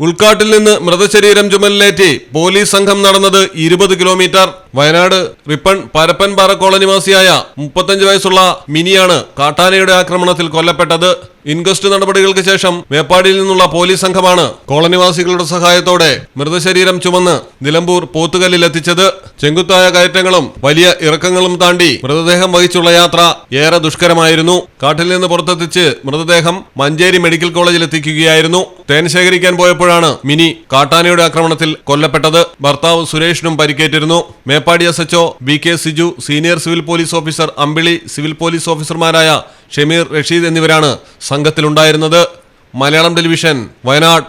ഉൾക്കാട്ടിൽ നിന്ന് മൃതശരീരം ചുമലിലേറ്റി പോലീസ് സംഘം നടന്നത് ഇരുപത് കിലോമീറ്റർ വയനാട് റിപ്പൺ പരപ്പൻപാറ കോളനിവാസിയായ മുപ്പത്തഞ്ച് വയസ്സുള്ള മിനിയാണ് കാട്ടാനയുടെ ആക്രമണത്തിൽ കൊല്ലപ്പെട്ടത്. ഇൻക്വസ്റ്റ് നടപടികൾക്ക് ശേഷം മേപ്പാടിയിൽ നിന്നുള്ള പോലീസ് സംഘമാണ് കോളനിവാസികളുടെ സഹായത്തോടെ മൃതശരീരം ചുമന്ന് നിലമ്പൂർ പോത്തുകല്ലിൽ എത്തിച്ചത്. ചെങ്കുത്തായ കയറ്റങ്ങളും വലിയ ഇറക്കങ്ങളും താണ്ടി മൃതദേഹം വഹിച്ചുള്ള യാത്ര ഏറെ ദുഷ്കരമായിരുന്നു. കാട്ടിൽ നിന്ന് പുറത്തെത്തിച്ച് മൃതദേഹം മഞ്ചേരി മെഡിക്കൽ കോളേജിൽ എത്തിക്കുകയായിരുന്നു. തേൻ ശേഖരിക്കാൻ പോയപ്പോഴാണ് മിനി കാട്ടാനയുടെ ആക്രമണത്തിൽ കൊല്ലപ്പെട്ടത്. ഭർത്താവ് സുരേഷിനും പരിക്കേറ്റിരുന്നു. S H O B K Siju senior civil police officer Ambili civil police ഓഫീസർമാരായ ഷമീർ റഷീദ് എന്നിവരാണ് സംഘത്തിലുണ്ടായിരുന്നത്. മലയാളം ടെലിവിഷൻ വയനാട്.